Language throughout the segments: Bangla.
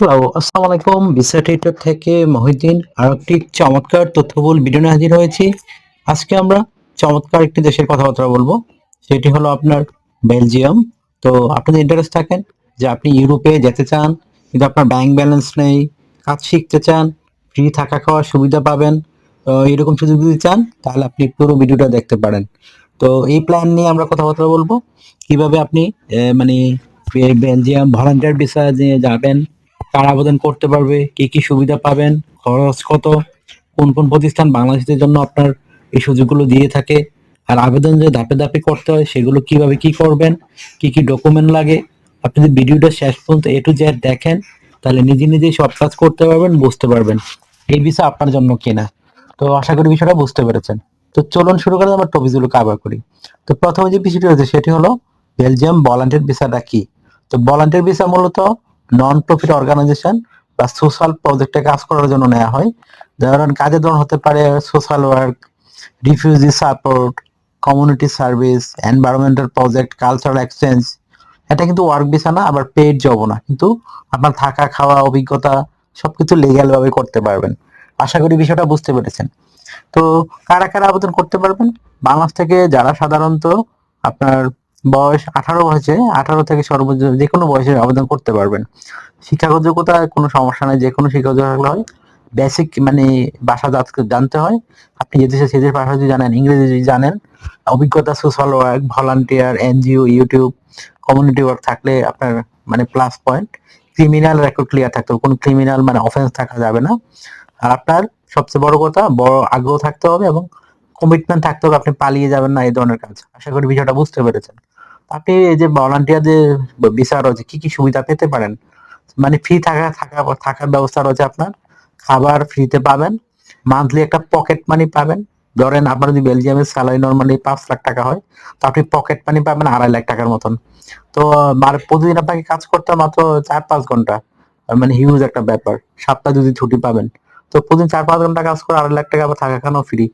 হ্যালো আসসালামু আলাইকুম ভিসা টিউটর থেকে মহিউদ্দিন আর একটি চমৎকার তথ্যবহুল ভিডিও হাজির হয়েছি। আজকে আমরা চমৎকার একটি দেশের কথাবার্তা বলব, সেটি হলো আপনার বেলজিয়াম তো আপনি ইন্টারেস্ট থাকেন যে আপনি ইউরোপে যেতে চান, কিন্তু আপনার ব্যাংক ব্যালেন্স নেই, কাজ শিখতে চান ফ্রি থাকা খাওয়ার সুবিধা পাবেন এরকম সুযোগ যদি চান, তাহলে আপনি পুরো ভিডিওটা দেখতে পারেন। তো এই প্ল্যান নিয়ে আমরা কথাবার্তা বলব, কীভাবে আপনি মানে বেলজিয়াম ভলান্টিয়ার ভিসা নিয়ে যাবেন কার আবেদন করতে পারবে, কি কি সুবিধা পাবেন, খরচ কত, কোন কোন প্রতিষ্ঠান বাংলাদেশের জন্য আপনার এই সুযোগগুলো দিয়ে থাকে, আর আবেদন যে ধাপে ধাপে করতে হয়, সেগুলো কীভাবে কি করবেন, কি কি ডকুমেন্ট লাগে, আপনি যদি ভিডিওটা শেষ পর্যন্ত এ টু জেড দেখেন, তাহলে নিজে নিজেই সব কাজ করতে পারবেন, বুঝতে পারবেন এই বিষয় আপনার জন্য কিনা। তো আশা করি বিষয়টা বুঝতে পেরেছেন। তো চলুন শুরু করে আমরা টপিকগুলো কাভার করি। তো প্রথমে যে বিষয়টি রয়েছে, সেটি হলো বেলজিয়াম ভলান্টিয়ার ভিসাটা কি? তো ভলান্টিয়ার ভিসা মূলত নন প্রফিট অর্গানাইজেশন বা সোশ্যাল প্রজেক্টে কাজ করার জন্য নেওয়া হয়। ধরেন কাজে ধরন হতে পারে social work refugee support community service environmental project cultural exchange এটা কিন্তু ওয়ার্ক ভিসা না, আবার পেড জবও না। কিন্তু আপনার থাকা, খাওয়া, অভিজ্ঞতা সবকিছু লিগ্যাল ভাবে করতে পারবেন। আশা করি বিষয়টা বুঝতে পেরেছেন। তো কারা কারা আবেদন করতে পারবেন? বাংলাদেশ থেকে যারা সাধারণত আপনার বয়স আঠারো বয়সে আঠারো থেকে সর্বোচ্চ যে কোনো বয়সে আবেদন করতে পারবেন। শিক্ষাগত যোগ্যতা কোনো সমস্যা নেই যে কোনো শিক্ষাগত যোগ্যতা হয়। বেসিক মানে ভাষা জানতে হয়। আপনি যে দেশে সে দেশের ভাষা যদি জানেন, ইংরেজি যদি জানেন, অভিজ্ঞতা social work volunteer NGO YouTube community work থাকলে আপনার মানে plus point criminal record clear থাকতে হবে। কোনো ক্রিমিনাল মানে অফেন্স থাকা যাবে না। আর আপনার সবচেয়ে বড় কথা, বড় আগ্রহ থাকতে হবে এবং কমিটমেন্ট থাকতে হবে। আপনি পালিয়ে যাবেন না এই ধরনের কাজ। আশা করি বিষয়টা বুঝতে পেরেছেন। আপনি এই যে ভলান্টিয়ার যে বিচার রয়েছে, কি কি সুবিধা পেতে পারেন? মানে ফ্রি থাকা থাকা, থাকার ব্যবস্থা রয়েছে আপনার? খাবার ফ্রিতে পাবেন মান্থলি একটা পকেট মানি পাবেন। ধরেন আপনার যদি বেলজিয়ামের স্যালারি নর্মালি পাঁচ লাখ টাকা হয়, তো আপনি পকেট মানি পাবেন আড়াই লাখ টাকার মতন। তো প্রতিদিন আপনাকে কাজ করতে মাত্র চার পাঁচ ঘণ্টা মানে হিউজ একটা ব্যাপার। সপ্তাহে যদি ছুটি পাবেন। তো প্রতিদিন চার পাঁচ ঘণ্টা কাজ করে আড়াই লাখ টাকা আবার থাকা খানো ফ্রি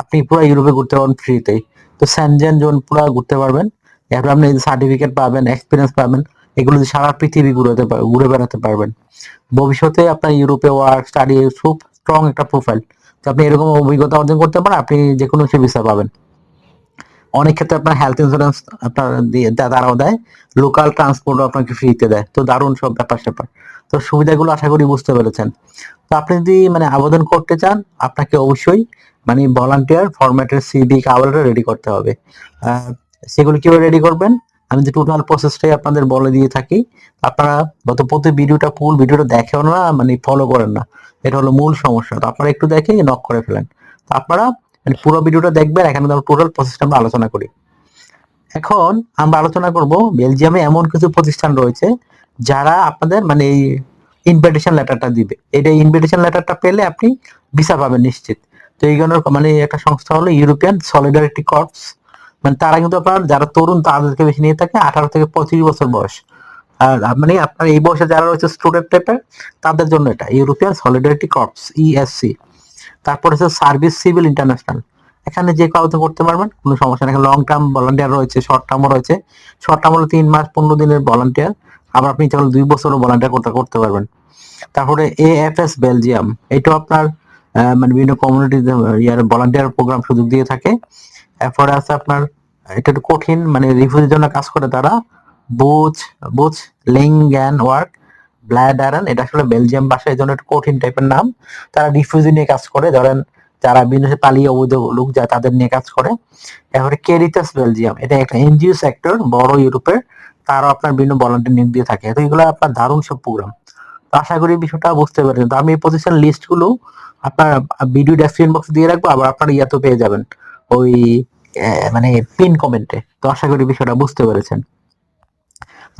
আপনি পুরো ইউরোপে ঘুরতে পারবেন ফ্রিতেই তো স্যানজেন জোন পুরো ঘুরতে পারবেন। এরপর আপনি সার্টিফিকেট পাবেন এক্সপিরিয়েন্স পাবেন, এগুলো সারা পৃথিবী ঘুরে ঘুরে বেড়াতে পারবেন। ভবিষ্যতে আপনার ইউরোপে ওয়ার্ক স্টাডি খুব স্ট্রং একটা প্রোফাইল তো আপনি এরকম অভিজ্ঞতা অর্জন করতে পারেন, আপনি যে কোনো সে ভিসা পাবেন। অনেক ক্ষেত্রে আপনার হেলথ ইন্স্যুরেন্স আপনার তারাও দেয় লোকাল ট্রান্সপোর্টও আপনাকে ফ্রিতে দেয়। তো দারুণ সব ব্যাপার স্যাপার। তো সুবিধাগুলো আশা করি বুঝতে পেরেছেন। তো আপনি যদি মানে আবেদন করতে চান, আপনাকে অবশ্যই মানে ভলান্টিয়ার ফরম্যাটের সিবি কাভারটা রেডি করতে হবে। সেগুলো কীভাবে রেডি করবেন? আমি যে টোটাল প্রসেসটাই আপনাদের বলে দিয়ে থাকি। আপনারা গত প্রতি ভিডিওটা ফুল ভিডিওটা দেখেও না মানে ফলো করেন না। এটা হলো মূল সমস্যা। তো আপনারা একটু দেখে নক করে ফেলেন। তো আপনারা মানে পুরো ভিডিওটা দেখবেন, এখানে আমরা টোটাল প্রসেসটা আমরা আলোচনা করি। এখন আমরা আলোচনা করব বেলজিয়ামে এমন কিছু প্রতিষ্ঠান রয়েছে, যারা আপনাদের মানে এই ইনভিটেশন লেটারটা দিবে। এটা ইনভিটেশন লেটারটা পেলে আপনি ভিসা পাবেন নিশ্চিত। তো এই মানে একটা সংস্থা হলো ইউরোপিয়ান সলিডারিটি কর্পস মানে তারা কিন্তু আপনার যারা তরুণ তাদেরকে বেশি নিয়ে থাকে আঠারো থেকে পঁচিশ বছর বয়স। আর মানে আপনার এই বয়সে যারা রয়েছে স্টুডেন্ট টাইপের তাদের জন্য এটা ইউরোপিয়ান সলিডারিটি কর্পস ইএসসি তারপর হচ্ছে সার্ভিস সিভিল ইন্টারন্যাশনাল এখানে যে কেউ আবেদন করতে পারবেন, কোনো সমস্যা নেই। লং টার্ম ভলান্টিয়ার রয়েছে শর্ট টার্মও রয়েছে। শর্ট টার্ম হলো তিন মাস, পনেরো দিনের ভলান্টিয়ার আবার আপনি চাইলে দুই বছরও ভলান্টিয়ার করতে করতে পারবেন। তারপরে এএফএস বেলজিয়াম এটাও আপনার মানে বিভিন্ন কমিউনিটি ইয়ার ভলান্টিয়ার প্রোগ্রাম সুযোগ দিয়ে থাকে। এরপরে আছে আপনার, এটা একটু কঠিন মানে রিফিউজির জন্য কাজ করে তারা বুচ বুচ লিঙ্গ্যান ওয়ার্ক ব্ল্যাডারান এটা আসলে বেলজিয়াম ভাষায় এই জন্য একটু কঠিন টাইপের নাম। তারা রিফিউজি নিয়ে কাজ করে, ধরেন যারা বিভিন্ন পালিয়ে অবৈধ লোক যায় তাদের নিয়ে কাজ করে। এরপরে কেরিতাস বেলজিয়াম এটা একটা এনজিও সেক্টর বড় ইউরোপের। তারাও আপনার বিভিন্ন ভলান্টিয়ার নিয়োগ দিয়ে থাকে। তো এগুলো আপনার দারুণ সব প্রোগ্রাম তো আশা করি বিষয়টা বুঝতে পারেন তো আমি এই প্রতিষ্ঠান লিস্টগুলো আপনার ভিডিও ডেসক্রিপশন বক্স দিয়ে রাখব, আবার আপনার ইয়াতেও পেয়ে যাবেন। ওই মানে পিন কমেন্টে তো আশা করি বিষয়টা বুঝতে পেরেছেন।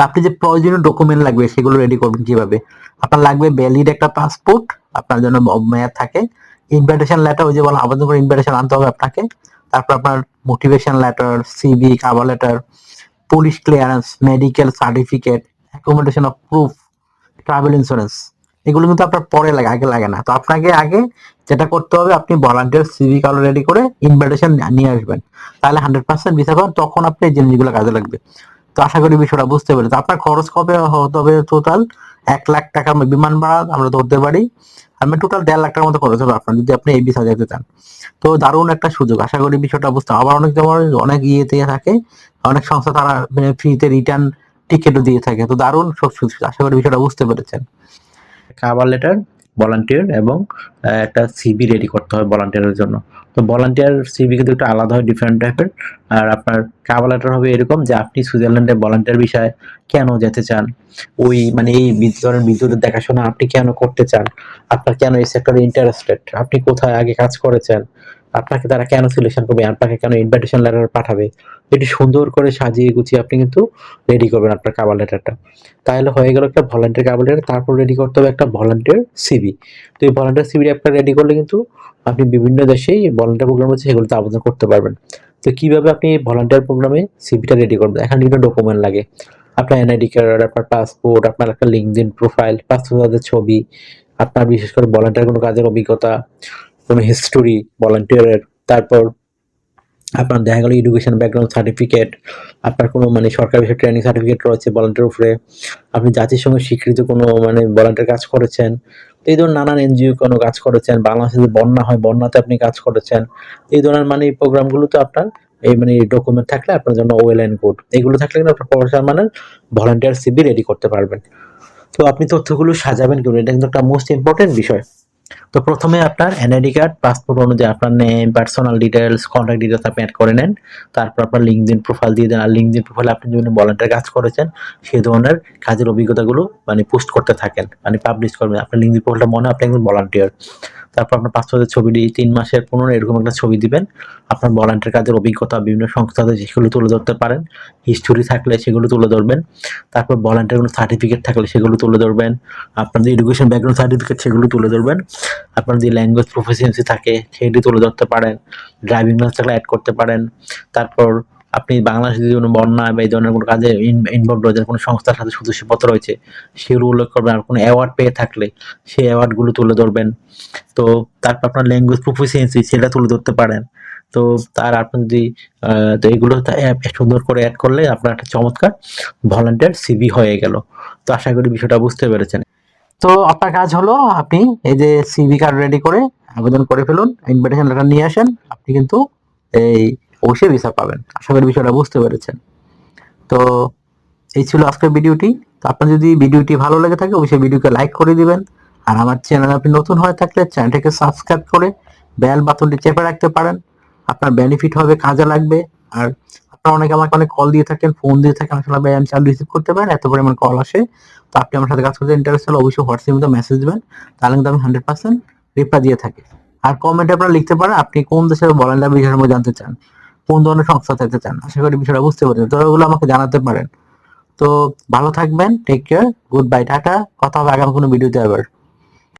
আপনি যে প্রয়োজনীয় ডকুমেন্ট লাগবে, সেগুলো রেডি করবেন কীভাবে? আপনার লাগবে ভ্যালিড একটা পাসপোর্ট আপনার জন্য মেয়াদ থাকে। ইনভাইটেশন লেটার ওই যে বলা, আবেদন করে ইনভিটেশন আনতে হবে আপনাকে। তারপর আপনার motivation letter CV cover letter police clearance medical certificate accommodation of proof travel insurance এগুলো কিন্তু আপনার পরে লাগে, আগে লাগে না। তো আপনাকে আগে যেটা করতে হবে, আপনি ভলান্টিয়ার সিভি কার্ড রেডি করে ইনভিটেশন নিয়ে আসবেন। তাহলে হান্ড্রেড পার্সেন্ট ভিসা পাবেন তখন আপনি এই জিনিসগুলো কাজে লাগবে। তো আশা করি বিষয়টা বুঝতে পেরেছি আপনার খরচ কবে হতে হবে টোটাল এক লাখ টাকার বিমান ভাড়া আমরা ধরতে পারি। আমি টোটাল দেড় লাখ টাকার মতো খরচ হবে আপনার, যদি আপনি এই ভিসা যেতে চান। তো দারুণ একটা সুযোগ, আশা করি বিষয়টা বুঝতে আবার অনেক যেমন অনেক ইয়েতে থাকে, অনেক সংস্থা তারা ফ্রিতে রিটার্ন টিকিটও দিয়ে থাকে। তো দারুণ সব সুযোগ, আশা করি বিষয়টা বুঝতে পেরেছেন। কাভার লেটার ভলান্টিয়ার এবং একটা সিবি রেডি করতে হয় ভলান্টিয়ারের জন্য। তো ভলান্টিয়ার সিবি কিন্তু একটু আলাদা হয় ডিফারেন্ট টাইপের আর আপনার কাভার লেটার হবে এরকম যে আপনি সুইজারল্যান্ডে ভলান্টিয়ার বিষয়ে কেন যেতে চান? ওই মানে এই বিদ্যুতের বিদ্যুতের দেখাশোনা আপনি কেন করতে চান? আপনার কেন এই সেক্টরে ইন্টারেস্টেড আপনি কোথায় আগে কাজ করেছেন? আপনাকে তারা কেন সিলেকশন করবে, আপনাকে কেন ইনভাইটেশন লেটার পাঠাবে? এটি সুন্দর করে সাজিয়ে গুছিয়ে আপনি কিন্তু রেডি করবেন আপনার কাভার লেটারটা তাহলে হয়ে গেল একটা ভলান্টিয়ার কাভার লেটার তারপর রেডি করতে হবে একটা ভলান্টিয়ার সিবি তো এই ভলান্টিয়ার সিবি আপনার রেডি করলে কিন্তু আপনি বিভিন্ন দেশেই ভলান্টিয়ার প্রোগ্রাম আছে সেগুলোতে আবেদন করতে পারবেন। তো কীভাবে আপনি এই ভলান্টিয়ার প্রোগ্রামে সিবিটা রেডি করবেন? এখানে বিভিন্ন ডকুমেন্ট লাগে। আপনার এনআইডি কার্ড আপনার পাসপোর্ট আপনার একটা লিঙ্কডিন প্রোফাইল পাসপোর্টের ছবি, আপনার বিশেষ করে ভলান্টিয়ার কোনো কাজের অভিজ্ঞতা। কোনো হিস্টোরি ভলান্টিয়ারের তারপর আপনার দেখা গেল এডুকেশন ব্যাকগ্রাউন্ড সার্টিফিকেট আপনার কোনো মানে সরকারি বিষয়ে ট্রেনিং সার্টিফিকেট রয়েছে ভলান্টিয়ার উপরে, আপনি জাতির সঙ্গে স্বীকৃত কোনো মানে ভলান্টিয়ার কাজ করেছেন, তো এই ধরনের নানান এনজিও কোনো কাজ করেছেন, বাংলাদেশে যদি বন্যা হয়, বন্যাতে আপনি কাজ করেছেন, এই ধরনের মানে এই প্রোগ্রামগুলো তো আপনার এই মানে ডকুমেন্ট থাকলে আপনার জন্য ওয়েল অ্যান্ড গুড এগুলো থাকলে কিন্তু আপনার প্রফেশনাল মানে ভলান্টিয়ার সিবি রেডি করতে পারবেন। তো আপনি তথ্যগুলো সাজাবেন কেন এটা কিন্তু একটা মোস্ট ইম্পর্টেন্ট বিষয়। তো প্রথমে আপনার এনআইডি কার্ড পাসপোর্ট অনুযায়ী আপনার name personal details contact details আপনি অ্যাড করে নেন। তারপর আপনার লিঙ্কডিন প্রোফাইল দিয়ে দেন। আর লিঙ্কডিন প্রোফাইলে আপনি বিভিন্ন ভলান্টিয়ার কাজ করেছেন, সেই ধরনের কাজের অভিজ্ঞতাগুলো মানে পোস্ট করতে থাকেন মানে পাবলিশ করবেন। আপনার লিঙ্কডিন প্রোফাইলটা মনে আপনি একজন ভলান্টিয়ার তারপর আপনার পাসপোর্টের ছবি দিয়ে তিন মাসের পনেরো এরকম একটা ছবি দিবেন। আপনার ভলান্টিয়ার কাজের অভিজ্ঞতা, বিভিন্ন সংস্থাতে সেগুলো তুলে ধরতে পারেন। হিস্টোরি থাকলে সেগুলো তুলে ধরবেন। তারপর ভলান্টিয়ার কোনো সার্টিফিকেট থাকলে সেগুলো তুলে ধরবেন। আপনাদের এডুকেশন ব্যাকগ্রাউন্ড সার্টিফিকেট সেগুলো তুলে ধরবেন। আপনার যে ল্যাঙ্গুয়েজ প্রফিসিয়েন্সি থাকে, সেটি তুলে ধরতে পারেন। ড্রাইভিং লাইসেন্স থাকলে অ্যাড করতে পারেন। তারপর আপনি বাংলাদেশে যদি কোনো বন্যা বা এই ধরনের কোনো কাজে ইনভলভ রয়েছেন, কোনো সংস্থার সাথে সদস্যপত্র রয়েছে, সেগুলো উল্লেখ করবেন আর কোনো অ্যাওয়ার্ড পেয়ে থাকলে সেই অ্যাওয়ার্ডগুলো তুলে ধরবেন। তো তারপর আপনার ল্যাঙ্গুয়েজ প্রফিসিয়েন্সি সেটা তুলে ধরতে পারেন। তো তার আপনি যদি তো এগুলো সুন্দর করে অ্যাড করলে আপনার একটা চমৎকার ভলান্টিয়ার সিবি হয়ে গেল। তো আশা করি বিষয়টা বুঝতে পেরেছেন। তো আপনার কাজ হলো, আপনি এই যে সিভি কার্ড রেডি করে আবেদন করে ফেলুন ইনভিটেশন লেটার নিয়ে আসেন। আপনি কিন্তু এই অবশ্যই ভিসা পাবেন। আশা করি বিষয়টা বুঝতে পেরেছেন। তো এই ছিল আজকের ভিডিওটি। তো আপনার যদি ভিডিওটি ভালো লেগে থাকে, অবশ্যই ভিডিওকে লাইক করে দিবেন। আর আমার চ্যানেল আপনি নতুন হয়ে থাকলে চ্যানেলটাকে সাবস্ক্রাইব করে বেল বাটনটি চেপে রাখতে পারেন। আপনার বেনিফিট হবে, কাজে লাগবে। আর আপনারা অনেকে আমাকে অনেক কল দিয়ে থাকেন ফোন দিয়ে থাকেন। আসলে ভাই, আমি চাল রিসিভ করতে পারেন এত পরিমাণ কল আসে। তো আপনি আমার সাথে কাজ করতে ইন্টারেস্ট হলে অবশ্যই হোয়াটসঅ্যাপে মেসেজ দেবেন। তাহলে কিন্তু আমি হান্ড্রেড পার্সেন্ট রিপ্লাই দিয়ে থাকি। আর কমেন্টে আপনারা লিখতে পারেন, আপনি কোন দেশের ভলান্টিয়ার বিষয়ের মধ্যে জানতে চান। কোন ধরনের সংস্থা থাকতে চান আশা করি বিষয়টা বুঝতে পারছেন। তো ওগুলো আমাকে জানাতে পারেন। তো ভালো থাকবেন টেক কেয়ার গুড বাই টাটা। কথা হবে আগামী কোনো ভিডিওতে আবার।